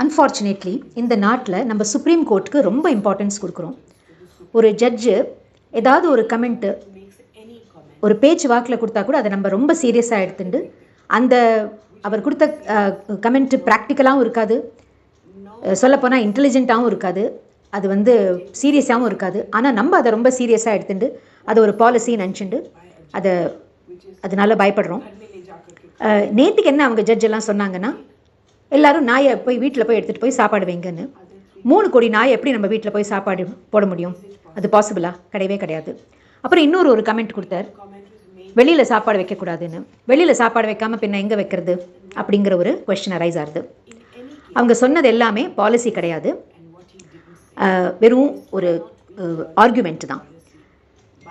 Unfortunately இந்த நாட்டில் நம்ம சுப்ரீம் கோர்ட்டுக்கு ரொம்ப இம்பார்ட்டன்ஸ் கொடுக்குறோம். ஒரு ஜட்ஜு ஏதாவது ஒரு கமெண்ட்டு ஒரு பேச்சு வாக்கில் கொடுத்தா கூட அதை நம்ம ரொம்ப சீரியஸாக எடுத்துட்டு அந்த அவர் கொடுத்த கமெண்ட்டு ப்ராக்டிக்கலாகவும் இருக்காது. சொல்லப்போனால் இன்டெலிஜென்ட்டாகவும் இருக்காது. அது வந்து சீரியஸாகவும் இருக்காது. ஆனால் நம்ம அதை ரொம்ப சீரியஸாக எடுத்துட்டு அதை ஒரு பாலிசின்னு நினச்சிண்டு அதை அதனால் பயப்படுறோம். நேற்றுக்கு என்ன அவங்க ஜட்ஜ் எல்லாம் சொன்னாங்கன்னா எல்லாரும் நாயை போய் வீட்டில் போய் எடுத்துகிட்டு போய் சாப்பாடு வைங்கன்னு. மூணு கோடி நாயை எப்படி நம்ம வீட்டில் போய் சாப்பாடு போட முடியும்? அது பாசிபிளா கிடையவே கிடையாது. அப்புறம் இன்னொரு ஒரு கமெண்ட் கொடுத்தார். வெளியில் சாப்பாடு வைக்கக்கூடாதுன்னு. வெளியில் சாப்பாடு வைக்காமல் பின்ன எங்கே வைக்கிறது? அப்படிங்கிற ஒரு கொஷின் அரைஸ் ஆகுது. அவங்க சொன்னது எல்லாமே பாலிசி கிடையாது. வெறும் ஒரு ஆர்குமெண்ட் தான்.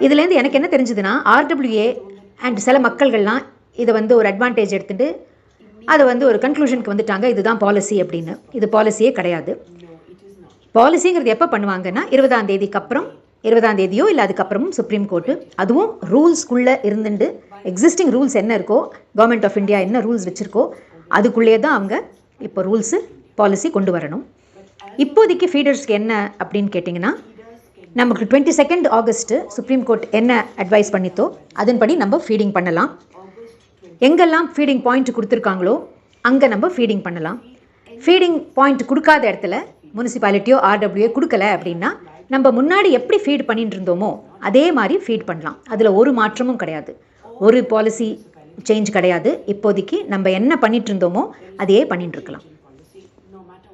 இதுலேருந்து எனக்கு என்ன தெரிஞ்சதுன்னா ஆர்டபிள்யூஏ அண்ட் சில மக்கள்கள்லாம் இதை வந்து ஒரு அட்வான்டேஜ் எடுத்துகிட்டு அதை வந்து ஒரு கன்க்ளூஷனுக்கு வந்துட்டாங்க. இதுதான் பாலிசி அப்படின்னு. இது பாலிசியே கிடையாது. பாலிசிங்கிறது எப்போ பண்ணுவாங்கன்னா இருபதாம் தேதிக்கு அப்புறம் இருபதாம் தேதியோ இல்லை அதுக்கப்புறமும் சுப்ரீம் கோர்ட்டு அதுவும் ரூல்ஸ்குள்ளே இருந்துட்டு எக்ஸிஸ்டிங் ரூல்ஸ் என்ன இருக்கோ கவர்மெண்ட் ஆஃப் இந்தியா என்ன ரூல்ஸ் வச்சுருக்கோ அதுக்குள்ளேயே தான் அவங்க இப்போ ரூல்ஸு பாலிசி கொண்டு வரணும். இப்போதைக்கு ஃபீடர்ஸ்க்கு என்ன அப்படின்னு கேட்டிங்கன்னா நமக்கு twenty second August Supreme Court என்ன அட்வைஸ் பண்ணித்தோ அதன்படி நம்ம ஃபீடிங் பண்ணலாம். எங்கெல்லாம் ஃபீடிங் பாயிண்ட் கொடுத்துருக்காங்களோ அங்கே நம்ம ஃபீடிங் பண்ணலாம். ஃபீடிங் பாயிண்ட் கொடுக்காத இடத்துல முனிசிபாலிட்டியோ ஆர்டபிள்யூ கொடுக்கல அப்படின்னா நம்ம முன்னாடி எப்படி ஃபீட் பண்ணிட்டு இருந்தோமோ அதே மாதிரி ஃபீட் பண்ணலாம். அதில் ஒரு மாற்றமும் கிடையாது. ஒரு பாலிசி சேஞ்ச் கிடையாது. இப்போதைக்கு நம்ம என்ன பண்ணிட்டு இருந்தோமோ அதையே பண்ணிட்டு இருக்கலாம். Policy, no matter